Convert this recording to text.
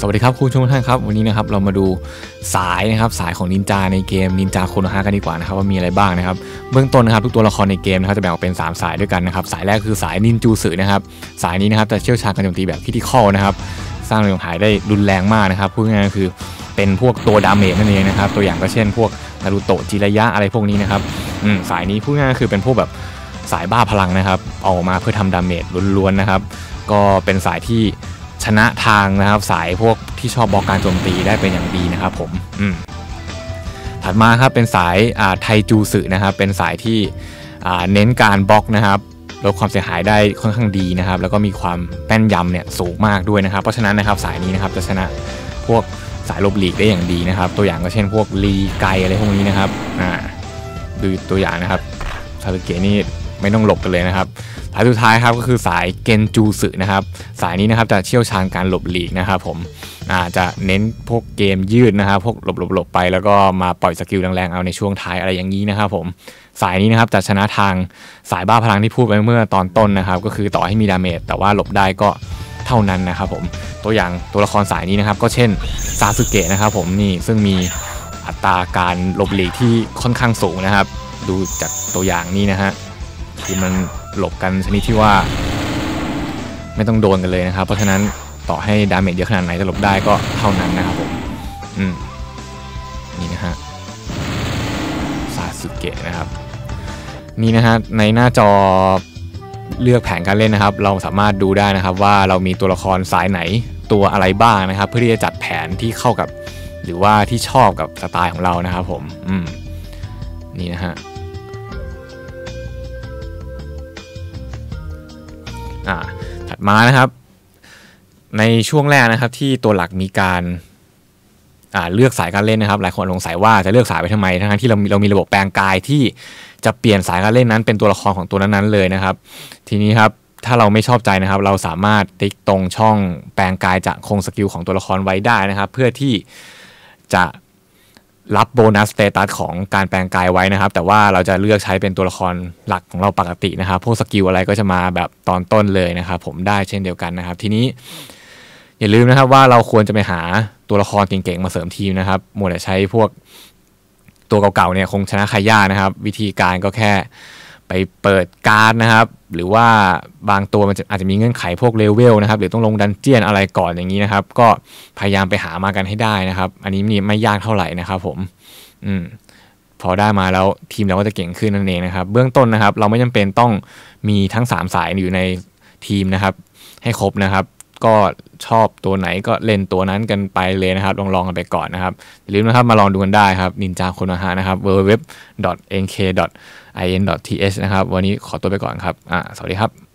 สวัสดีครับคุณผู้ชมท่านครับ วันนี้นะครับเรามาดูสายนะครับสายของนินจาในเกมนินจาโคโนฮะกันดีกว่านะครับว่ามีอะไรบ้างนะครับเบื้องต้นนะครับทุกตัวละครในเกมนะครับจะแบ่งออกเป็น 3 สายด้วยกันนะครับสายแรกคือสายนินจูสึนะครับสายนี้นะครับจะเชี่ยวชาญการโจมตีแบบคิติคอลนะครับสร้างเรื่องหายได้รุนแรงมากนะครับพูดง่ายๆคือเป็นพวกตัวดาเมจนั่นเองนะครับตัวอย่างก็เช่น พวกนารูโตะจิระยะอะไรพวกนี้นะครับสายนี้พูดง่ายๆคือเป็นพวกแบบสายบ้าพลังนะครับออกมาเพื่อทำดาเมจล้วนๆนะครับก็เป็นสายที่ นะทางนะครับสายพวกที่ชอบบล็อกการโจมตีได้เป็นอย่างดีนะครับผมอืมถัดมาครับเป็นสายไทจูสึนะครับเป็นสายที่เน้นการบล็อกนะครับลดความเสียหายได้ค่อนข้างดีนะครับ แล้วก็มีความแป้นยำเนี่ยสูงมากด้วยนะครับ เพราะฉะนั้นนะครับสายนี้นะครับจะชนะพวกสายลบหลีกได้อย่างดีนะครับ ตัวอย่างก็เช่นพวกลีไกอะไรพวกนี้นะครับอ่าดูตัวอย่างนะครับซาสึเกะนี่ ไม่ต้องหลบกันเลยนะครับสายสุดท้ายครับก็คือสายเกนจูสึนะครับ สายนี้นะครับจะเชี่ยวชาญการหลบหลีกนะครับผมอาจะเน้นพวกเกมยืดนะครับพวกหลบหลบหลบไปแล้วก็มาปล่อยสกิลแรงๆเอาในช่วงท้ายอะไรอย่างนี้นะครับผมสายนี้นะครับจะชนะทางสายบ้าพลังที่พูดไปเมื่อตอนต้นนะครับ ก็คือต่อให้มีดาเมจแต่ว่าหลบได้ก็เท่านั้นนะครับผมตัวอย่างตัวละครสายนี้นะครับ ก็เช่นซาสึเกะนะครับผมนี่ซึ่งมีอัตราการหลบหลีกที่ค่อนข้างสูงนะครับ ดูจากตัวอย่างนี้นะฮะ คือมันหลบกันชนิดที่ว่า ไม่ต้องโดนกันเลยนะครับ เพราะฉะนั้นต่อให้ดาเมจเยอะขนาดไหนจะหลบได้ก็เท่านั้นนะครับผมอืมนี่นะฮะซาสึเกะนะครับ นี่นะฮะในหน้าจอเลือกแผนการเล่นนะครับ เราสามารถดูได้นะครับว่าเรามีตัวละครสายไหนตัวอะไรบ้างนะครับ เพื่อที่จะจัดแผนที่เข้ากับ หรือว่าที่ชอบกับสไตล์ของเรานะครับผม อืม นี่นะฮะ อ่าถัดมานะครับ ในช่วงแรกนะครับที่ตัวหลักมีการเลือกสายการเล่นนะครับ หลายคนสงสัยว่าจะเลือกสายไปทำไม ทั้งที่เรามีเรามีระบบแปลงกายที่จะเปลี่ยนสายการเล่นนั้นเป็นตัวละครของตัวนั้นๆเลยนะครับ ทีนี้ครับถ้าเราไม่ชอบใจนะครับ เราสามารถติ๊กตรงช่องแปลงกายจะคงสกิลของตัวละครไว้ได้นะครับ เพื่อที่จะ รับโบนัสสเตตัสของการแปลงกายไว้นะครับ แต่ว่าเราจะเลือกใช้เป็นตัวละครหลักของเราปกตินะครับ พวกสกิลอะไรก็จะมาแบบตอนต้นเลยนะครับ ผมได้เช่นเดียวกันนะครับ ทีนี้ อย่าลืมนะครับว่าเราควรจะไปหาตัวละครเก่งๆมาเสริมทีมนะครับมัวแต่ใช้พวกตัวเก่าๆเนี่ยคงชนะใครยากนะครับ วิธีการก็แค่ ไปเปิดการ์ดนะครับ หรือว่าบางตัวมันอาจจะมีเงื่อนไขพวกเลเวลนะครับหรือต้องลงดันเจียนอะไรก่อนอย่างนี้นะครับ ก็พยายามไปหามากันให้ได้นะครับ อันนี้นี่ไม่ยากเท่าไหร่นะครับผมอืมพอได้มาแล้วทีมเราก็จะเก่งขึ้นนั่นเองนะครับ เบื้องต้นนะครับ เราไม่จำเป็นต้องมีทั้ง 3 สายอยู่ในทีมนะครับ ให้ครบนะครับ ก็ชอบตัวไหนก็เล่นตัวนั้นกันไปเลยนะครับ ลองลองกันไปก่อนนะครับอย่าลืมนะครับมาลองดูกันได้ครับนินจาโคโนฮะนะครับ www.nk.in.th นะครับ วันนี้ขอตัวไปก่อนครับอ่าสวัสดีครับ